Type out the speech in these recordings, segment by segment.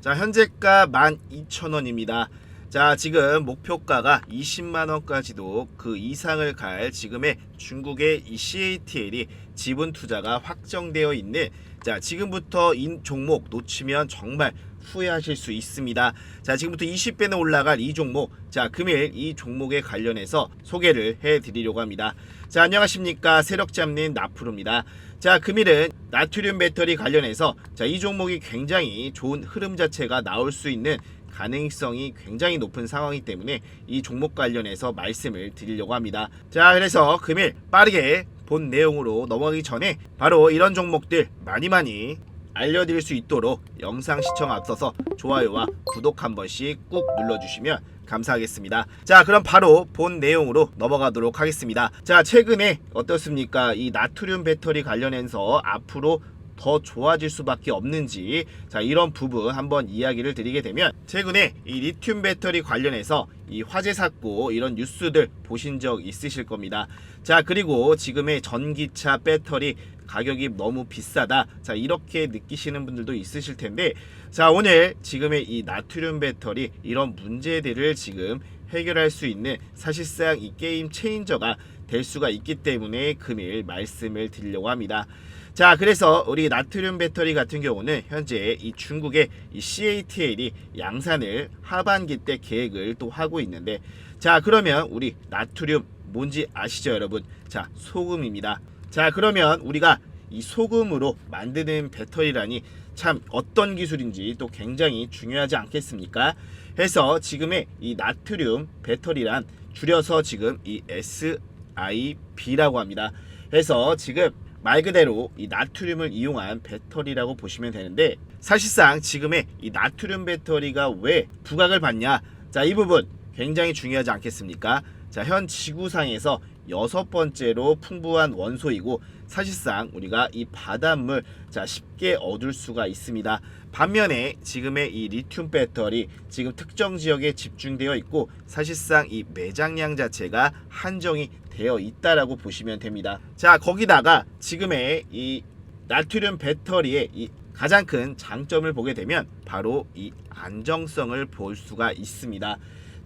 자, 현재가 12,000원입니다. 자, 지금 목표가가 20만 원까지도 그 이상을 갈 지금의 중국의 이 CATL이 지분 투자가 확정되어 있는 자, 지금부터 인 종목 놓치면 정말 후회하실 수 있습니다. 자, 지금부터 20배는 올라갈 이 종목. 자, 금일 이 종목에 관련해서 소개를 해 드리려고 합니다. 자, 안녕하십니까. 세력 잡는 나프로입니다. 자, 금일은 나트륨 배터리 관련해서 자, 이 종목이 굉장히 좋은 흐름 자체가 나올 수 있는 가능성이 굉장히 높은 상황이기 때문에 이 종목 관련해서 말씀을 드리려고 합니다. 자, 그래서 금일 빠르게 본 내용으로 넘어가기 전에 바로 이런 종목들 많이 많이 알려드릴 수 있도록 영상 시청 앞서서 좋아요와 구독 한 번씩 꾹 눌러주시면 감사하겠습니다. 자, 그럼 바로 본 내용으로 넘어가도록 하겠습니다. 자, 최근에 어떻습니까? 이 나트륨 배터리 관련해서 앞으로 더 좋아질 수밖에 없는지 자 이런 부분 한번 이야기를 드리게 되면 최근에 이 리튬 배터리 관련해서 이 화재 샀고 이런 뉴스들 보신 적 있으실 겁니다. 자 그리고 지금의 전기차 배터리 가격이 너무 비싸다. 자 이렇게 느끼시는 분들도 있으실 텐데 자 오늘 지금의 이 나트륨 배터리 이런 문제들을 지금 해결할 수 있는 사실상 이 게임 체인저가 될 수가 있기 때문에 금일 말씀을 드리려고 합니다. 자, 그래서 우리 나트륨 배터리 같은 경우는 현재 이 중국의 이 CATL이 양산을 하반기 때 계획을 또 하고 있는데 자, 그러면 우리 나트륨 뭔지 아시죠, 여러분? 자, 소금입니다. 자, 그러면 우리가 이 소금으로 만드는 배터리라니 참 어떤 기술인지 또 굉장히 중요하지 않겠습니까? 해서 지금의 이 나트륨 배터리란 줄여서 지금 이 SIB라고 합니다. 해서 지금 말 그대로 이 나트륨을 이용한 배터리라고 보시면 되는데 사실상 지금의 이 나트륨 배터리가 왜 부각을 받냐? 자, 이 부분 굉장히 중요하지 않겠습니까? 자, 현 지구상에서 여섯 번째로 풍부한 원소이고 사실상 우리가 이 바닷물 자 쉽게 얻을 수가 있습니다. 반면에 지금의 이 리튬 배터리 지금 특정 지역에 집중되어 있고 사실상 이 매장량 자체가 한정이 되어 있다라고 보시면 됩니다. 자 거기다가 지금의 이 나트륨 배터리의 이 가장 큰 장점을 보게 되면 바로 이 안정성을 볼 수가 있습니다.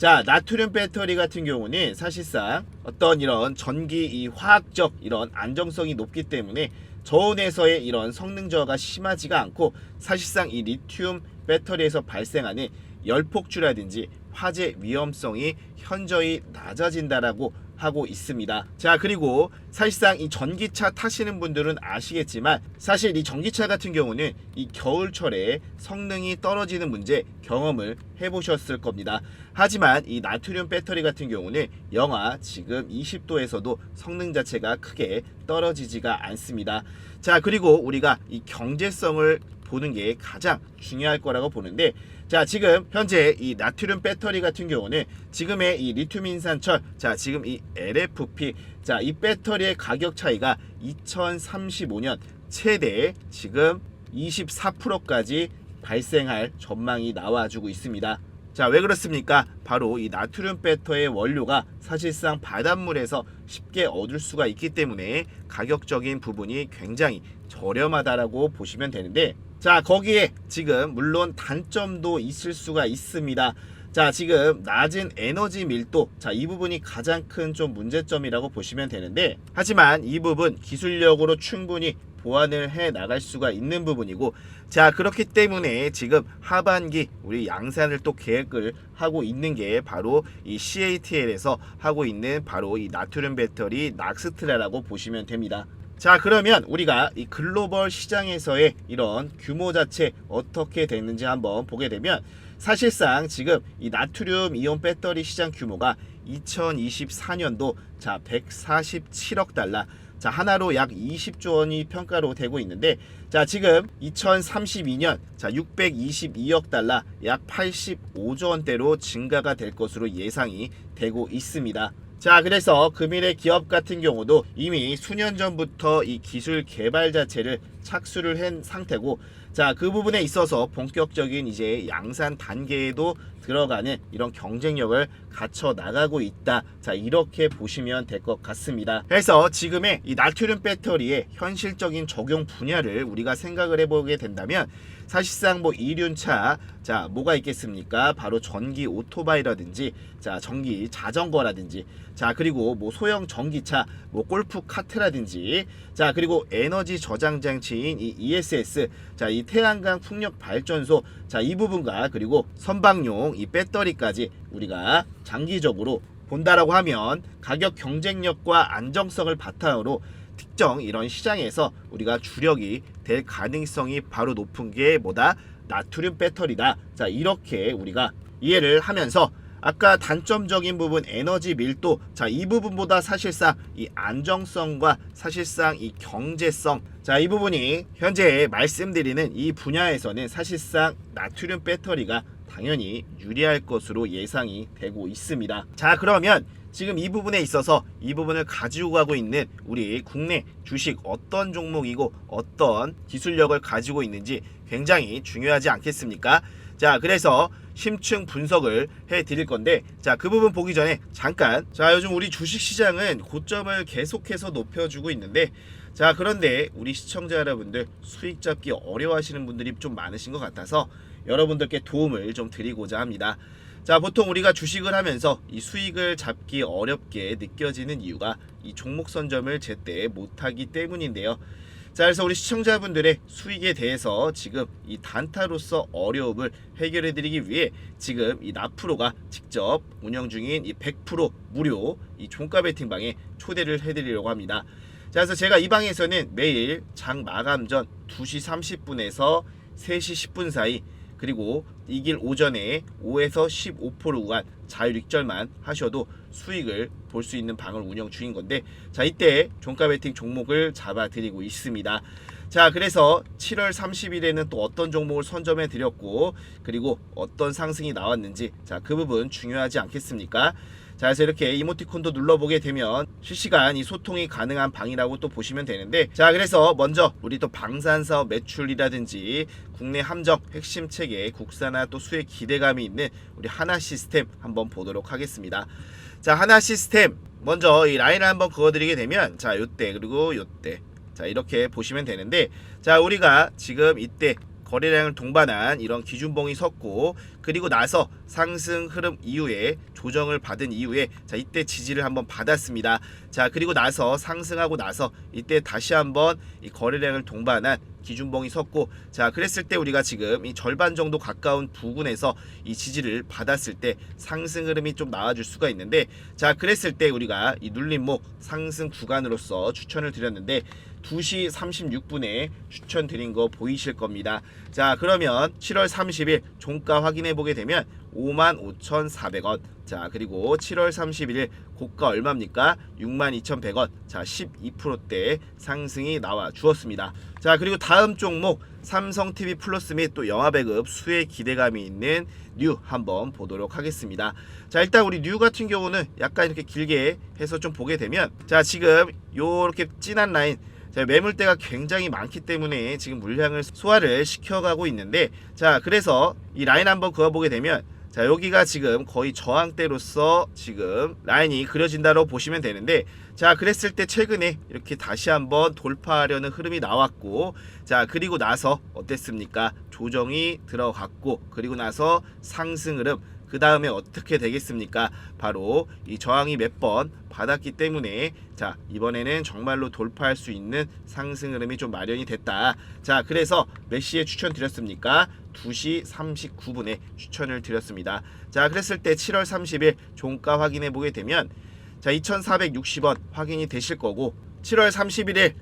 자, 나트륨 배터리 같은 경우는 사실상 어떤 이런 전기 이 화학적 이런 안정성이 높기 때문에 저온에서의 이런 성능 저하가 심하지가 않고 사실상 이 리튬 배터리에서 발생하는 열폭주라든지 화재 위험성이 현저히 낮아진다라고 하고 있습니다. 자, 그리고 사실상 이 전기차 타시는 분들은 아시겠지만 사실 이 전기차 같은 경우는 이 겨울철에 성능이 떨어지는 문제 경험을 해보셨을 겁니다. 하지만 이 나트륨 배터리 같은 경우는 영하 지금 20도에서도 성능 자체가 크게 떨어지지가 않습니다. 자, 그리고 우리가 이 경제성을 보는 게 가장 중요할 거라고 보는데 자 지금 현재 이 나트륨 배터리 같은 경우는 지금의 이 리튬 인산철 자 지금 이 LFP 자 이 배터리의 가격 차이가 2035년 최대 지금 24%까지 발생할 전망이 나와주고 있습니다. 자, 왜 그렇습니까? 바로 이 나트륨 배터의 원료가 사실상 바닷물에서 쉽게 얻을 수가 있기 때문에 가격적인 부분이 굉장히 저렴하다라고 보시면 되는데 자, 거기에 지금 물론 단점도 있을 수가 있습니다. 자, 지금 낮은 에너지 밀도. 자, 이 부분이 가장 큰 좀 문제점이라고 보시면 되는데 하지만 이 부분 기술력으로 충분히 보완을 해 나갈 수가 있는 부분이고 자 그렇기 때문에 지금 하반기 우리 양산을 또 계획을 하고 있는 게 바로 이 CATL에서 하고 있는 바로 이 나트륨 배터리 낙스트라라고 보시면 됩니다. 자 그러면 우리가 이 글로벌 시장에서의 이런 규모 자체 어떻게 됐는지 한번 보게 되면 사실상 지금 이 나트륨 이온 배터리 시장 규모가 2024년도 자 147억 달러 자 하나로 약 20조 원이 평가로 되고 있는데 자 지금 2032년 자 622억 달러 약 85조 원대로 증가가 될 것으로 예상이 되고 있습니다. 자 그래서 금일의 기업 같은 경우도 이미 수년 전부터 이 기술 개발 자체를 착수를 한 상태고 자 그 부분에 있어서 본격적인 이제 양산 단계에도 들어가는 이런 경쟁력을 갖춰 나가고 있다. 자 이렇게 보시면 될 것 같습니다. 그래서 지금의 이 나트륨 배터리의 현실적인 적용 분야를 우리가 생각을 해보게 된다면 사실상 뭐 이륜차 자 뭐가 있겠습니까? 바로 전기 오토바이라든지 자 전기 자전거라든지 자 그리고 뭐 소형 전기차 뭐 골프 카트라든지 자 그리고 에너지 저장 장치인 이 ESS 자 이 태양광 풍력 발전소 자 이 부분과 그리고 선박용 이 배터리까지 우리가 장기적으로 본다라고 하면 가격 경쟁력과 안정성을 바탕으로 특정 이런 시장에서 우리가 주력이 될 가능성이 바로 높은 게 뭐다? 나트륨 배터리다. 자, 이렇게 우리가 이해를 하면서 아까 단점적인 부분 에너지 밀도 자 이 부분보다 사실상 이 안정성과 사실상 이 경제성 자 이 부분이 현재 말씀드리는 이 분야에서는 사실상 나트륨 배터리가 당연히 유리할 것으로 예상이 되고 있습니다. 자 그러면 지금 이 부분에 있어서 이 부분을 가지고 가고 있는 우리 국내 주식 어떤 종목이고 어떤 기술력을 가지고 있는지 굉장히 중요하지 않겠습니까? 자, 그래서 심층 분석을 해 드릴 건데 자, 그 부분 보기 전에 잠깐 자, 요즘 우리 주식 시장은 고점을 계속해서 높여 주고 있는데 자, 그런데 우리 시청자 여러분들 수익 잡기 어려워하시는 분들이 좀 많으신 것 같아서 여러분들께 도움을 좀 드리고자 합니다. 자, 보통 우리가 주식을 하면서 이 수익을 잡기 어렵게 느껴지는 이유가 이 종목 선점을 제때 못하기 때문인데요. 자, 그래서 우리 시청자분들의 수익에 대해서 지금 이 단타로서 어려움을 해결해 드리기 위해 지금 이 나프로가 직접 운영 중인 이 100% 무료 이 종가 베팅방에 초대를 해 드리려고 합니다. 자, 그래서 제가 이 방에서는 매일 장 마감 전 2시 30분에서 3시 10분 사이 그리고 이 길 오전에 5에서 15% 구간 자율익절만 하셔도 수익을 볼 수 있는 방을 운영 중인 건데 자 이때 종가 베팅 종목을 잡아 드리고 있습니다. 자 그래서 7월 30일에는 또 어떤 종목을 선점해 드렸고 그리고 어떤 상승이 나왔는지 자 그 부분 중요하지 않겠습니까? 자 그래서 이렇게 이모티콘도 눌러보게 되면 실시간 이 소통이 가능한 방이라고 또 보시면 되는데 자 그래서 먼저 우리 또 방산 사업 매출이라든지 국내 함정 핵심 체계 국산화 또 수혜 기대감이 있는 우리 하나 시스템 한번 보도록 하겠습니다. 자 하나 시스템. 먼저 이 라인을 한번 그어드리게 되면 자 요때 그리고 요때. 자 이렇게 보시면 되는데 자 우리가 지금 이때 거래량을 동반한 이런 기준봉이 섰고 그리고 나서 상승 흐름 이후에 조정을 받은 이후에 자 이때 지지를 한번 받았습니다. 자 그리고 나서 상승하고 나서 이때 다시 한번 이 거래량을 동반한 기준봉이 섰고 자 그랬을 때 우리가 지금 이 절반 정도 가까운 부근에서 이 지지를 받았을 때 상승 흐름이 좀 나와줄 수가 있는데 자 그랬을 때 우리가 이 눌림목 상승 구간으로서 추천을 드렸는데 2시 36분에 추천드린 거 보이실 겁니다. 자, 그러면 7월 30일 종가 확인해 보게 되면 55,400원. 자, 그리고 7월 31일 고가 얼마입니까? 62,100원. 자, 12%대 상승이 나와 주었습니다. 자, 그리고 다음 종목 삼성 TV 플러스 및 또 영화 배급 수혜 기대감이 있는 뉴 한번 보도록 하겠습니다. 자, 일단 우리 뉴 같은 경우는 약간 이렇게 길게 해서 좀 보게 되면 자, 지금 요렇게 진한 라인 자, 매물대가 굉장히 많기 때문에 지금 물량을 소화를 시켜가고 있는데 자 그래서 이 라인 한번 그어보게 되면 자 여기가 지금 거의 저항대로서 지금 라인이 그려진다고 보시면 되는데 자 그랬을 때 최근에 이렇게 다시 한번 돌파하려는 흐름이 나왔고 자 그리고 나서 어땠습니까? 조정이 들어갔고 그리고 나서 상승 흐름 그 다음에 어떻게 되겠습니까? 바로 이 저항이 몇 번 받았기 때문에 자 이번에는 정말로 돌파할 수 있는 상승 흐름이 좀 마련이 됐다. 자 그래서 몇 시에 추천드렸습니까? 2시 39분에 추천을 드렸습니다. 자 그랬을 때 7월 30일 종가 확인해 보게 되면 자 2,460원 확인이 되실 거고 7월 31일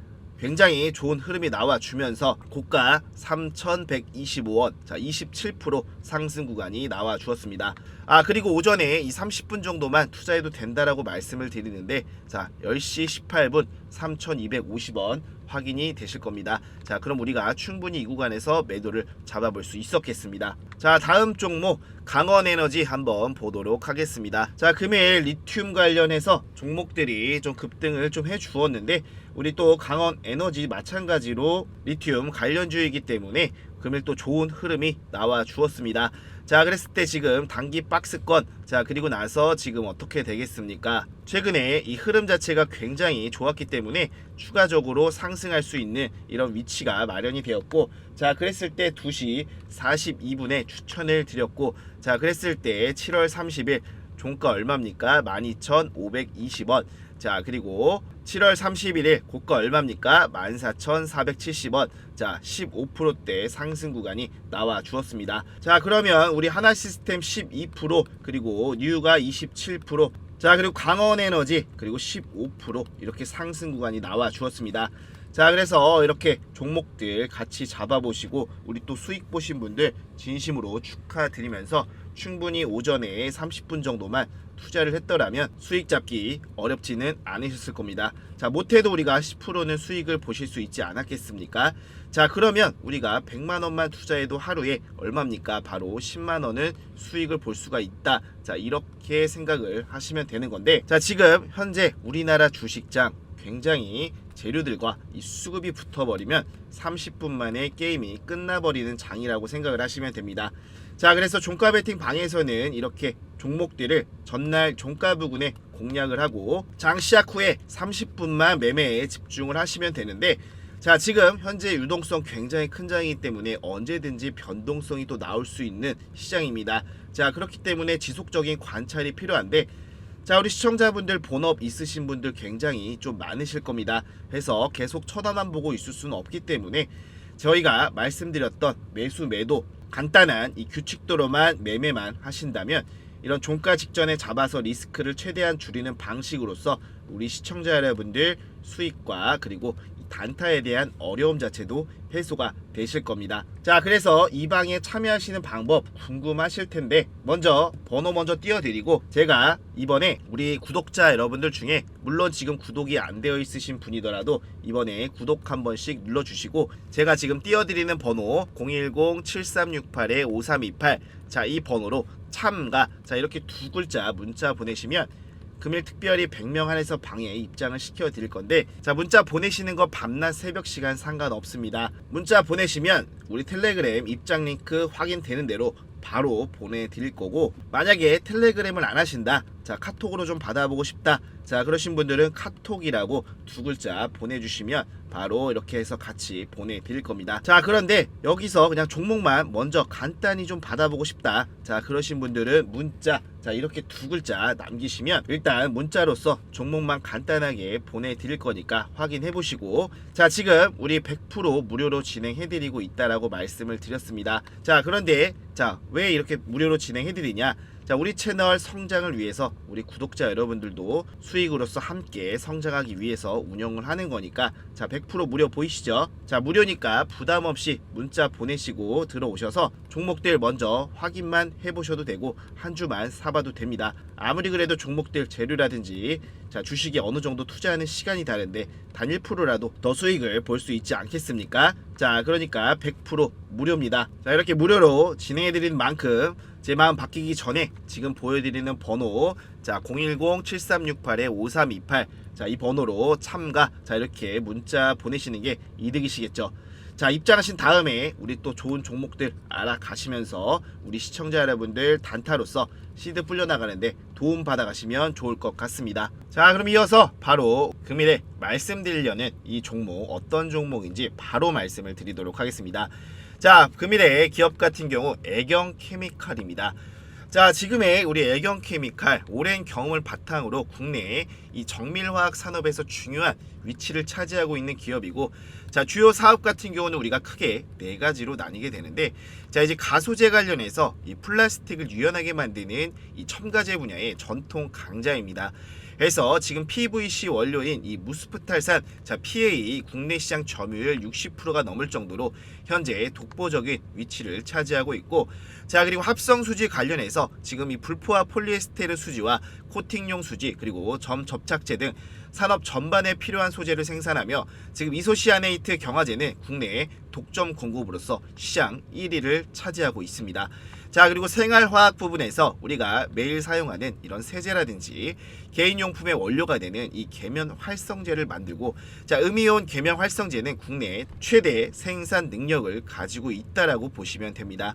굉장히 좋은 흐름이 나와 주면서 고가 3,125원, 자 27% 상승 구간이 나와 주었습니다. 아 그리고 오전에 이 30분 정도만 투자해도 된다라고 말씀을 드리는데 자 10시 18분 3,250원 확인이 되실 겁니다. 자 그럼 우리가 충분히 이 구간에서 매도를 잡아볼 수 있었겠습니다. 자 다음 종목 강원에너지 한번 보도록 하겠습니다. 자 금일 리튬 관련해서 종목들이 좀 급등을 좀 해주었는데 우리 또 강원 에너지 마찬가지로 리튬 관련주이기 때문에 금일 또 좋은 흐름이 나와 주었습니다. 자, 그랬을 때 지금 단기 박스권, 자, 그리고 나서 지금 어떻게 되겠습니까? 최근에 이 흐름 자체가 굉장히 좋았기 때문에 추가적으로 상승할 수 있는 이런 위치가 마련이 되었고, 자, 그랬을 때 2시 42분에 추천을 드렸고, 자, 그랬을 때 7월 30일 종가 얼마입니까? 12,520원. 자, 그리고 7월 31일 고가 얼마입니까? 14,470원. 자, 15%대 상승 구간이 나와 주었습니다. 자, 그러면 우리 하나 시스템 12% 그리고 뉴가 27% 자, 그리고 강원 에너지 그리고 15% 이렇게 상승 구간이 나와 주었습니다. 자, 그래서 이렇게 종목들 같이 잡아보시고 우리 또 수익 보신 분들 진심으로 축하드리면서 충분히 오전에 30분 정도만 투자를 했더라면 수익 잡기 어렵지는 않으셨을 겁니다. 자, 못해도 우리가 10%는 수익을 보실 수 있지 않았겠습니까? 자, 그러면 우리가 100만 원만 투자해도 하루에 얼마입니까? 바로 10만 원을 수익을 볼 수가 있다. 자, 이렇게 생각을 하시면 되는 건데, 자, 지금 현재 우리나라 주식장 굉장히 재료들과 이 수급이 붙어버리면 30분 만에 게임이 끝나버리는 장이라고 생각을 하시면 됩니다. 자, 그래서 종가 베팅 방에서는 이렇게 종목들을 전날 종가 부근에 공략을 하고 장 시작 후에 30분만 매매에 집중을 하시면 되는데 자, 지금 현재 유동성 굉장히 큰 장이기 때문에 언제든지 변동성이 또 나올 수 있는 시장입니다. 자, 그렇기 때문에 지속적인 관찰이 필요한데 자 우리 시청자분들 본업 있으신 분들 굉장히 좀 많으실 겁니다. 해서 계속 쳐다만 보고 있을 수는 없기 때문에 저희가 말씀드렸던 매수 매도 간단한 이 규칙도로만 매매만 하신다면 이런 종가 직전에 잡아서 리스크를 최대한 줄이는 방식으로서 우리 시청자 여러분들 수익과 그리고 이 단타에 대한 어려움 자체도 해소가 되실 겁니다. 자, 그래서 이 방에 참여하시는 방법 궁금하실 텐데 먼저 번호 먼저 띄워드리고 제가 이번에 우리 구독자 여러분들 중에 물론 지금 구독이 안 되어 있으신 분이더라도 이번에 구독 한 번씩 눌러주시고 제가 지금 띄워드리는 번호 010-7368-5328 자, 이 번호로 참가 자 이렇게 두 글자 문자 보내시면 금일 특별히 100명 한해서 방에 입장을 시켜 드릴 건데 자 문자 보내시는 거 밤낮 새벽 시간 상관없습니다. 문자 보내시면 우리 텔레그램 입장 링크 확인되는 대로 바로 보내드릴 거고 만약에 텔레그램을 안 하신다 자 카톡으로 좀 받아보고 싶다. 자 그러신 분들은 카톡이라고 두 글자 보내주시면 바로 이렇게 해서 같이 보내드릴 겁니다. 자 그런데 여기서 그냥 종목만 먼저 간단히 좀 받아보고 싶다. 자 그러신 분들은 문자. 자 이렇게 두 글자 남기시면 일단 문자로서 종목만 간단하게 보내드릴 거니까 확인해 보시고. 자 지금 우리 100% 무료로 진행해 드리고 있다라고 말씀을 드렸습니다. 자 그런데 자 왜 이렇게 무료로 진행해 드리냐 자, 우리 채널 성장을 위해서 우리 구독자 여러분들도 수익으로서 함께 성장하기 위해서 운영을 하는 거니까 자, 100% 무료 보이시죠? 자, 무료니까 부담 없이 문자 보내시고 들어오셔서 종목들 먼저 확인만 해 보셔도 되고 한 주만 사봐도 됩니다. 아무리 그래도 종목들 재료라든지 자, 주식에 어느 정도 투자하는 시간이 다른데 단 1%라도 더 수익을 볼 수 있지 않겠습니까? 자, 그러니까 100% 무료입니다. 자, 이렇게 무료로 진행해 드리는 만큼 제 마음 바뀌기 전에 지금 보여드리는 번호 자 010-7368-5328 자 이 번호로 참가. 자 이렇게 문자 보내시는 게 이득이시겠죠. 자 입장하신 다음에 우리 또 좋은 종목들 알아가시면서 우리 시청자 여러분들 단타로서 시드 불려나가는데 도움 받아가시면 좋을 것 같습니다. 자 그럼 이어서 바로 금일에 말씀드리려는 이 종목 어떤 종목인지 바로 말씀을 드리도록 하겠습니다 자, 금일의 기업 같은 경우 애경 케미칼입니다. 자, 지금의 우리 애경 케미칼 오랜 경험을 바탕으로 국내에 이 정밀화학 산업에서 중요한 위치를 차지하고 있는 기업이고 자, 주요 사업 같은 경우는 우리가 크게 네 가지로 나뉘게 되는데 자, 이제 가소제 관련해서 이 플라스틱을 유연하게 만드는 이 첨가제 분야의 전통 강자입니다. 해서 지금 PVC 원료인 이 무스프탈산 자 PA 국내 시장 점유율 60%가 넘을 정도로 현재 독보적인 위치를 차지하고 있고 자 그리고 합성 수지 관련해서 지금 이 불포화 폴리에스테르 수지와 코팅용 수지 그리고 점 접착제 등 산업 전반에 필요한 소재를 생산하며 지금 이소시아네이트 경화제는 국내 독점 공급으로서 시장 1위를 차지하고 있습니다. 자 그리고 생활화학 부분에서 우리가 매일 사용하는 이런 세제라든지 개인용품의 원료가 되는 이 계면 활성제를 만들고 자 음이온 계면 활성제는 국내 최대 생산 능력을 가지고 있다라고 보시면 됩니다.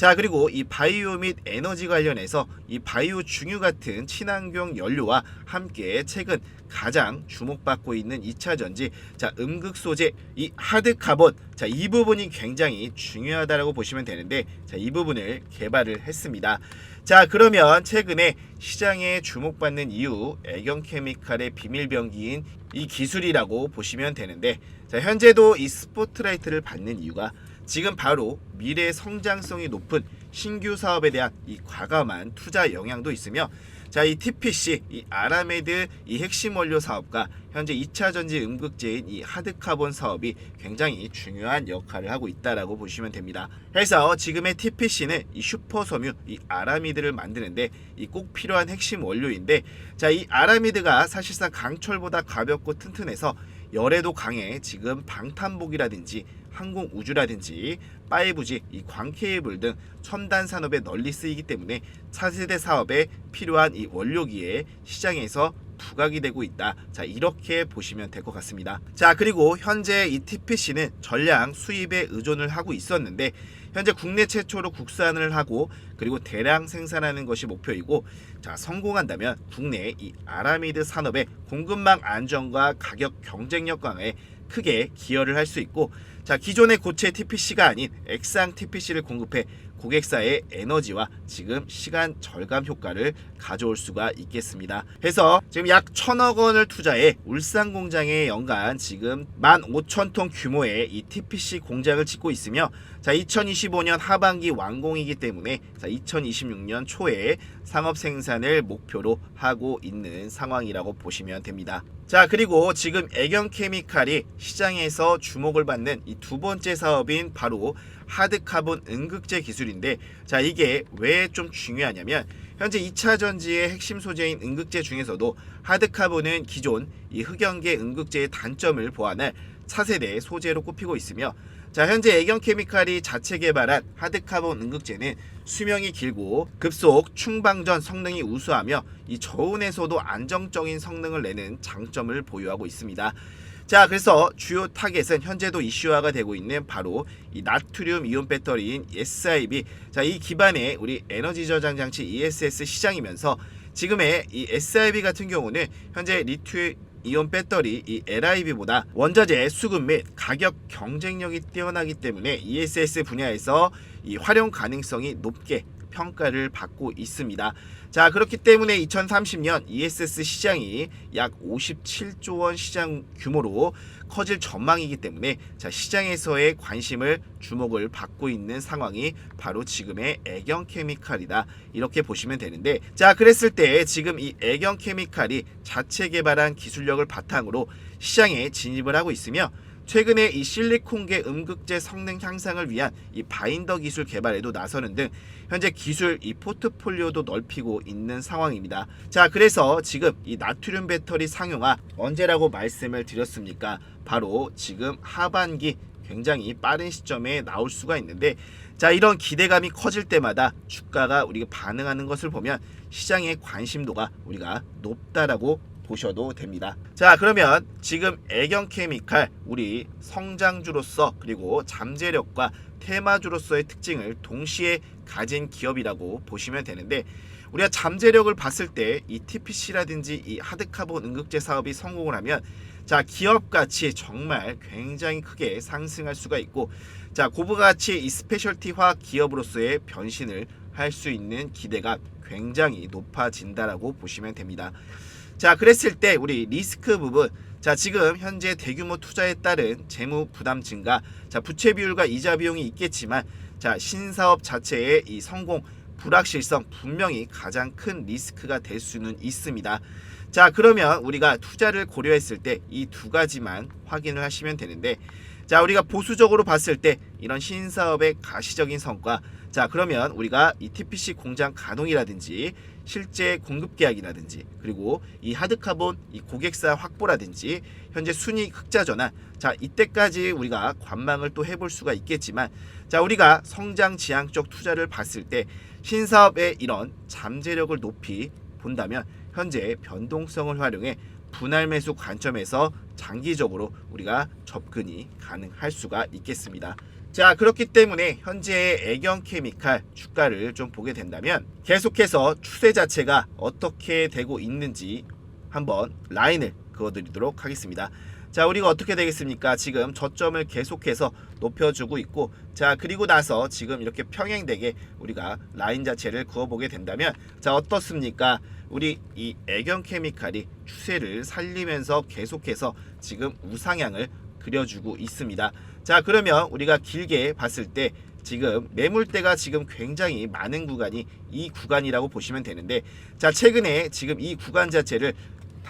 자 그리고 이 바이오 및 에너지 관련해서 이 바이오 중유 같은 친환경 연료와 함께 최근 가장 주목받고 있는 2차 전지 자 음극 소재 이 하드 카본 자 이 부분이 굉장히 중요하다라고 보시면 되는데 자 이 부분을 개발을 했습니다. 자 그러면 최근에 시장에 주목받는 이유 애경 케미칼의 비밀병기인 이 기술이라고 보시면 되는데 자 현재도 이 스포트라이트를 받는 이유가 지금 바로 미래 성장성이 높은 신규 사업에 대한 이 과감한 투자 영향도 있으며 자, 이 TPC, 이 아라메드 이 핵심 원료 사업과 현재 2차 전지 음극재인 이 하드카본 사업이 굉장히 중요한 역할을 하고 있다라고 보시면 됩니다. 그래서 지금의 TPC는 이 슈퍼 섬유, 이 아라미드를 만드는데 이 꼭 필요한 핵심 원료인데 자, 이 아라미드가 사실상 강철보다 가볍고 튼튼해서 열에도 강해 지금 방탄복이라든지 항공 우주라든지 5G, 이 광케이블 등 첨단 산업에 널리 쓰이기 때문에 차세대 사업에 필요한 이 원료기에 시장에서 부각이 되고 있다. 자, 이렇게 보시면 될 것 같습니다. 자, 그리고 현재 이 TPC는 전량 수입에 의존을 하고 있었는데 현재 국내 최초로 국산을 하고 그리고 대량 생산하는 것이 목표이고 자, 성공한다면 국내 이 아라미드 산업의 공급망 안정과 가격 경쟁력 강화에 크게 기여를 할 수 있고 자 기존의 고체 TPC가 아닌 액상 TPC를 공급해 고객사의 에너지와 지금 시간 절감 효과를 가져올 수가 있겠습니다. 그래서 지금 약 천억 원을 투자해 울산 공장에 연간 지금 15,000톤 규모의 이 TPC 공장을 짓고 있으며 자 2025년 하반기 완공이기 때문에 자 2026년 초에 상업 생산을 목표로 하고 있는 상황이라고 보시면 됩니다. 자 그리고 지금 애경 케미칼이 시장에서 주목을 받는 이 두 번째 사업인 바로 하드카본 음극재 기술인데 자 이게 왜 좀 중요하냐면 현재 2차 전지의 핵심 소재인 음극재 중에서도 하드카본은 기존 이 흑연계 음극재의 단점을 보완할 차세대 소재로 꼽히고 있으며 자 현재 애경 케미칼이 자체 개발한 하드카본 음극재는 수명이 길고 급속 충방전 성능이 우수하며 이 저온에서도 안정적인 성능을 내는 장점을 보유하고 있습니다. 자 그래서 주요 타겟은 현재도 이슈화가 되고 있는 바로 이 나트륨 이온 배터리인 SIB 자 이 기반의 우리 에너지 저장 장치 ESS 시장이면서 지금의 이 SIB 같은 경우는 현재 리튬 이온 배터리 이 LIB보다 원자재 수급 및 가격 경쟁력이 뛰어나기 때문에 ESS 분야에서 이 활용 가능성이 높게 평가를 받고 있습니다. 자 그렇기 때문에 2030년 ESS 시장이 약 57조 원 시장 규모로 커질 전망이기 때문에 자 시장에서의 관심을 주목을 받고 있는 상황이 바로 지금의 애경 케미칼이다. 이렇게 보시면 되는데 자 그랬을 때 지금 이 애경 케미칼이 자체 개발한 기술력을 바탕으로 시장에 진입을 하고 있으며 최근에 이 실리콘계 음극재 성능 향상을 위한 이 바인더 기술 개발에도 나서는 등 현재 기술 이 포트폴리오도 넓히고 있는 상황입니다. 자, 그래서 지금 이 나트륨 배터리 상용화 언제라고 말씀을 드렸습니까? 바로 지금 하반기 굉장히 빠른 시점에 나올 수가 있는데 자 이런 기대감이 커질 때마다 주가가 우리가 반응하는 것을 보면 시장의 관심도가 우리가 높다라고 보셔도 됩니다. 자, 그러면 지금 애경 케미칼 우리 성장주로서 그리고 잠재력과 테마주로서의 특징을 동시에 가진 기업이라고 보시면 되는데 우리가 잠재력을 봤을 때 이 TPC라든지 이 하드카본 응급제 사업이 성공을 하면 자 기업 가치 정말 굉장히 크게 상승할 수가 있고 자 고부 가치 이 스페셜티화 기업으로서의 변신을 할 수 있는 기대가 굉장히 높아진다라고 보시면 됩니다. 자, 그랬을 때 우리 리스크 부분 자, 지금 현재 대규모 투자에 따른 재무 부담 증가, 자, 부채 비율과 이자 비용이 있겠지만 자, 신사업 자체의 이 성공 불확실성 분명히 가장 큰 리스크가 될 수는 있습니다. 자, 그러면 우리가 투자를 고려했을 때 이 두 가지만 확인을 하시면 되는데 자, 우리가 보수적으로 봤을 때 이런 신사업의 가시적인 성과. 자, 그러면 우리가 이 TPC 공장 가동이라든지 실제 공급 계약이라든지 그리고 이 하드카본 이 고객사 확보라든지 현재 순위 흑자 전환. 자, 이때까지 우리가 관망을 또 해볼 수가 있겠지만 자, 우리가 성장 지향적 투자를 봤을 때 신사업의 이런 잠재력을 높이 본다면 현재 변동성을 활용해 분할 매수 관점에서 장기적으로 우리가 접근이 가능할 수가 있겠습니다. 자 그렇기 때문에 현재의 애경 케미칼 주가를 좀 보게 된다면 계속해서 추세 자체가 어떻게 되고 있는지 한번 라인을 그어드리도록 하겠습니다. 자 우리가 어떻게 되겠습니까? 지금 저점을 계속해서 높여주고 있고 자 그리고 나서 지금 이렇게 평행되게 우리가 라인 자체를 그어보게 된다면 자 어떻습니까? 우리 이 애경 케미칼이 추세를 살리면서 계속해서 지금 우상향을 그려주고 있습니다. 자 그러면 우리가 길게 봤을 때 지금 매물대가 지금 굉장히 많은 구간이 이 구간이라고 보시면 되는데 자 최근에 지금 이 구간 자체를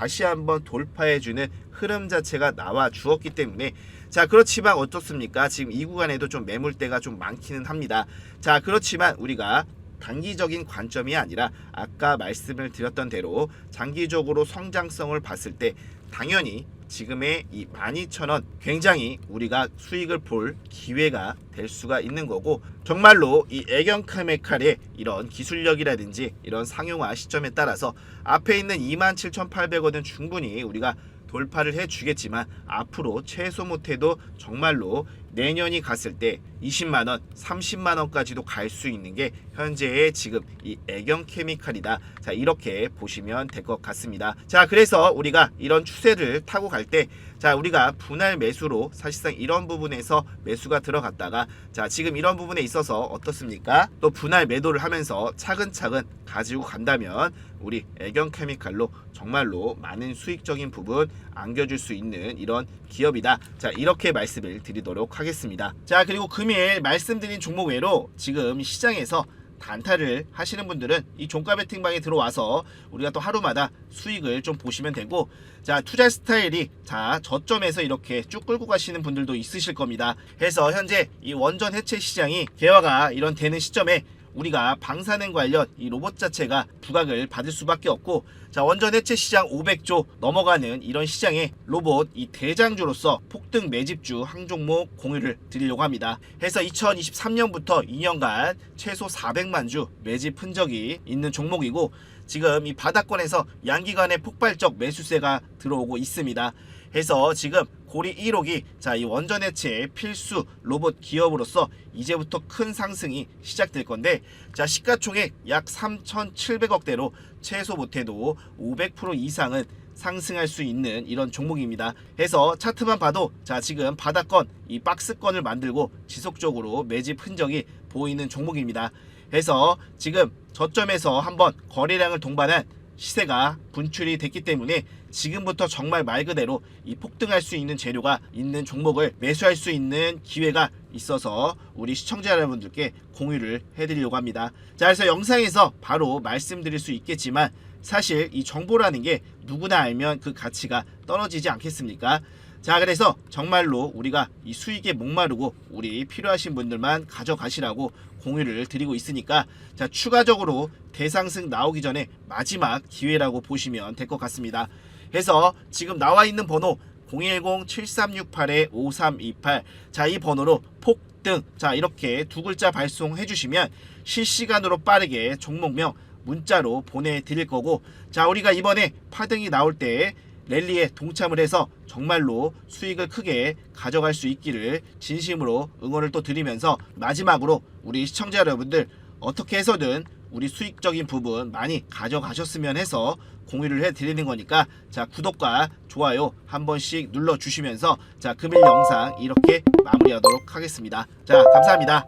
다시 한번 돌파해주는 흐름 자체가 나와 주었기 때문에 자 그렇지만 어떻습니까? 지금 이 구간에도 좀 매물대가 좀 많기는 합니다. 자 그렇지만 우리가 단기적인 관점이 아니라 아까 말씀을 드렸던 대로 장기적으로 성장성을 봤을 때 당연히 지금의 이 12,000원 굉장히 우리가 수익을 볼 기회가 될 수가 있는 거고 정말로 이 애경 카메칼의 이런 기술력이라든지 이런 상용화 시점에 따라서 앞에 있는 27,800원은 충분히 우리가 돌파를 해 주겠지만 앞으로 최소 못해도 정말로 내년이 갔을 때 20만 원, 30만 원까지도 갈 수 있는 게 현재의 지금 이 애경 케미칼이다. 자, 이렇게 보시면 될 것 같습니다. 자, 그래서 우리가 이런 추세를 타고 갈 때 자, 우리가 분할 매수로 사실상 이런 부분에서 매수가 들어갔다가 자, 지금 이런 부분에 있어서 어떻습니까? 또 분할 매도를 하면서 차근차근 가지고 간다면 우리 애경 케미칼로 정말로 많은 수익적인 부분 안겨줄 수 있는 이런 기업이다. 자, 이렇게 말씀을 드리도록 하겠습니다. 자, 그리고 금일 말씀드린 종목 외로 지금 시장에서 단타를 하시는 분들은 이 종가 베팅방에 들어와서 우리가 또 하루마다 수익을 좀 보시면 되고 자 투자 스타일이 자 저점에서 이렇게 쭉 끌고 가시는 분들도 있으실 겁니다. 해서 현재 이 원전 해체 시장이 개화가 이런 되는 시점에 우리가 방사능 관련 이 로봇 자체가 부각을 받을 수밖에 없고 자 원전 해체 시장 500조 넘어가는 이런 시장에 로봇 이 대장주로서 폭등 매집주 한 종목 공유를 드리려고 합니다. 해서 2023년부터 2년간 최소 400만 주 매집 흔적이 있는 종목이고 지금 이 바닥권에서 양기간의 폭발적 매수세가 들어오고 있습니다. 해서 지금 고리 1호기 자 이 원전 해체의 필수 로봇 기업으로서 이제부터 큰 상승이 시작될 건데 자 시가총액 약 3,700억대로 최소 못해도 500% 이상은 상승할 수 있는 이런 종목입니다. 해서 차트만 봐도 자 지금 바닥권 이 박스권을 만들고 지속적으로 매집 흔적이 보이는 종목입니다. 해서 지금 저점에서 한번 거래량을 동반한 시세가 분출이 됐기 때문에 지금부터 정말 말 그대로 이 폭등할 수 있는 재료가 있는 종목을 매수할 수 있는 기회가 있어서 우리 시청자 여러분들께 공유를 해드리려고 합니다. 자, 그래서 영상에서 바로 말씀드릴 수 있겠지만 사실 이 정보라는 게 누구나 알면 그 가치가 떨어지지 않겠습니까? 자, 그래서 정말로 우리가 이 수익에 목마르고 우리 필요하신 분들만 가져가시라고 공유를 드리고 있으니까 자, 추가적으로 대상승 나오기 전에 마지막 기회라고 보시면 될 것 같습니다. 해서 지금 나와 있는 번호 010-7368-5328 자, 이 번호로 폭등. 자, 이렇게 두 글자 발송해 주시면 실시간으로 빠르게 종목명 문자로 보내드릴 거고 자 우리가 이번에 파등이 나올 때 랠리에 동참을 해서 정말로 수익을 크게 가져갈 수 있기를 진심으로 응원을 또 드리면서 마지막으로 우리 시청자 여러분들 어떻게 해서든 우리 수익적인 부분 많이 가져가셨으면 해서 공유를 해드리는 거니까 자 구독과 좋아요 한 번씩 눌러주시면서 자 금일 영상 이렇게 마무리하도록 하겠습니다. 자 감사합니다.